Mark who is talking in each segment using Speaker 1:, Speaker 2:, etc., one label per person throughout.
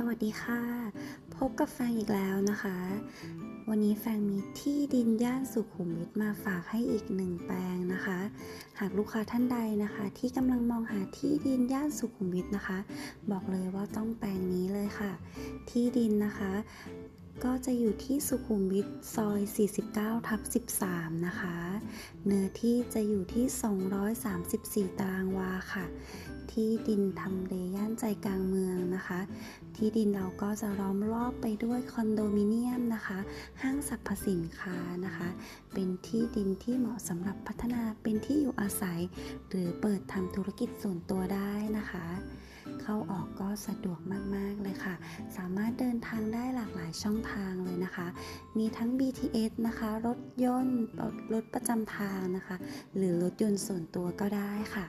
Speaker 1: สวัสดีค่ะ พบกับแฟงอีกแล้วนะคะ วันนี้แฟงมีที่ดินย่านสุขุมวิทมาฝากให้อีกหนึ่งแปลงนะคะ หากลูกค้าท่านใดนะคะ ที่กำลังมองหาที่ดินย่านสุขุมวิทนะคะ บอกเลยว่าต้องแปลงนี้เลยค่ะ ที่ดินนะคะ ก็จะอยู่ที่สุขุมวิทซอย 49 ทับ 13 นะคะ เนื้อที่จะอยู่ที่ 234 ตารางวาค่ะ ที่ดินทำเลย่านใจกลางเมืองนะคะ ที่ดินเราก็จะล้อมรอบไปด้วยคอนโดมิเนียมนะคะ ห้างสรรพสินค้านะคะ เป็นที่ดินที่เหมาะสำหรับพัฒนาเป็นที่อยู่อาศัย หรือเปิดทำธุรกิจส่วนตัวได้นะคะ เข้าออกก็สะดวกมาก ๆ เลยค่ะ สามารถเดินายช่องทางเลยนะคะ มีทั้ง BTS นะคะ รถยนต์รถรถประจำทางนะคะ หรือรถยนต์ส่วนตัวก็ได้ค่ะ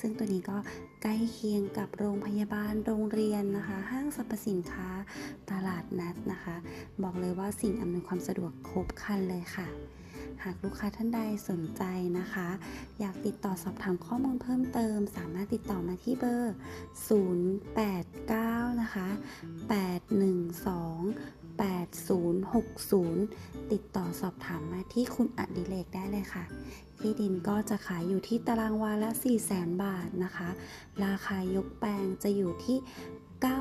Speaker 1: ซึ่งตัวนี้ก็ใกล้เคียงกับโรงพยาบาลโรงเรียนนะคะ ห้างสรรพสินค้าตลาดนัดนะคะ บอกเลยว่าสิ่งอำนวยความสะดวกครบครันเลยค่ะหากลูกค้าท่านใดสนใจนะคะ อยากติดต่อสอบถามข้อมูลเพิ่มเติม สามารถติดต่อมาที่เบอร์ 089 นะคะ 812 8060 ติดต่อสอบถามมาที่คุณอดิเลกได้เลยค่ะ ที่ดินก็จะขายอยู่ที่ตารางวาละ 400,000 บาทนะคะ ราคายกแปลงจะอยู่ที่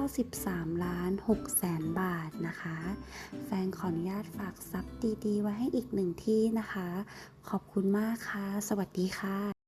Speaker 1: 93 ล้าน6แสนบาทนะคะ แฟนขออนุญาตฝากซับดีๆ ไว้ให้อีกหนึ่งที่นะคะ ขอบคุณมากค่ะ สวัสดีค่ะ